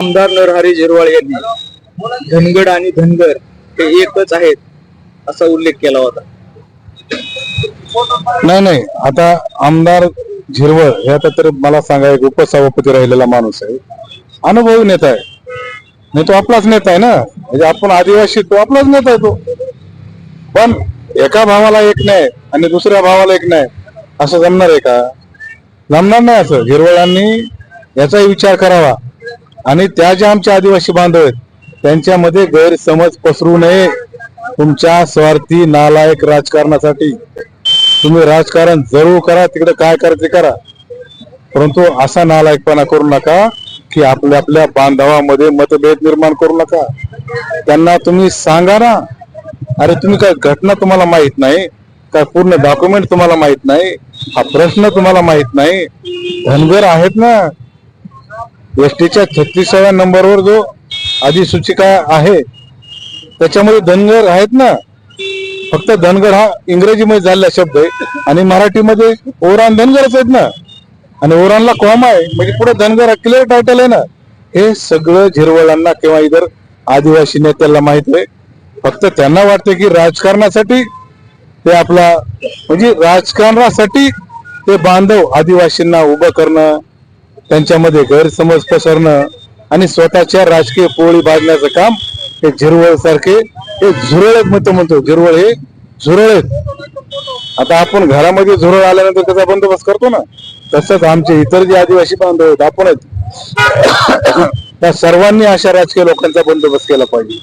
आमदार नरहरी झिरवाळ यांनी धनगड आणि धनगर हे एकच आहेत असा उल्लेख केला होता. नाही नाही. आता आमदार झिरवळ हे आता तर मला सांगा एक उपसभापती राहिलेला माणूस आहे. अनुभवी नेता आहे. नाही तो आपलाच नेता आहे ना? म्हणजे आपण आदिवासी तो आपलाच नेता आहे तो. पण एका भावाला एक नाही आणि दुसऱ्या भावाला एक नाही असं जमणार आहे का? जमणार नाही असं. हिरवळांनी याचाही विचार करावा. आणि त्या ज्या आमच्या आदिवासी बांधव आहेत त्यांच्यामध्ये गैरसमज पसरू नये. तुमच्या स्वार्थी नालायक राजकारणासाठी तुम्ही राजकारण जरूर करा तिकडे काय करायचे करा. परंतु असा नालायकपणा करू नका की आपल्या आपल्या बांधवामध्ये मतभेद निर्माण करू नका. त्यांना तुम्ही सांगा ना अरे तुम्ही काय घटना तुम्हाला माहीत नाही काय पूर्ण डॉक्युमेंट तुम्हाला माहीत नाही हा प्रश्न तुम्हाला माहीत नाही. धनगर आहेत ना एसटीच्या छत्तीसाव्या नंबरवर जो अधिसूचिका आहे त्याच्यामध्ये धनगर आहेत ना? फक्त धनगर हा इंग्रजीमध्ये झालेला शब्द आहे. आणि मराठीमध्ये ओरान धनगरच आहेत ना? आणि ओरानला कॉम आहे. म्हणजे पुढे धनगर हा क्लिअर टायटल आहे ना? हे सगळं झिरवळांना किंवा इतर आदिवासी नेत्याला माहीत आहे. फक्त त्यांना वाटतं की राजकारणासाठी ते आपला म्हणजे राजकारणासाठी ते बांधव आदिवासींना उभं करणं त्यांच्यामध्ये गैरसमज पसरणं आणि स्वतःच्या राजकीय पोळी बांधण्याचं काम हे झिरवळ सारखे हे झुरळ मत म्हणतो झिरवळ हे झुरळ आहेत आता आपण घरामध्ये झुरळ आल्यानंतर त्याचा बंदोबस्त करतो ना? तसंच आमचे इतर जे आदिवासी बांधव आहेत आपण त्या सर्वांनी अशा राजकीय लोकांचा बंदोबस्त केला पाहिजे.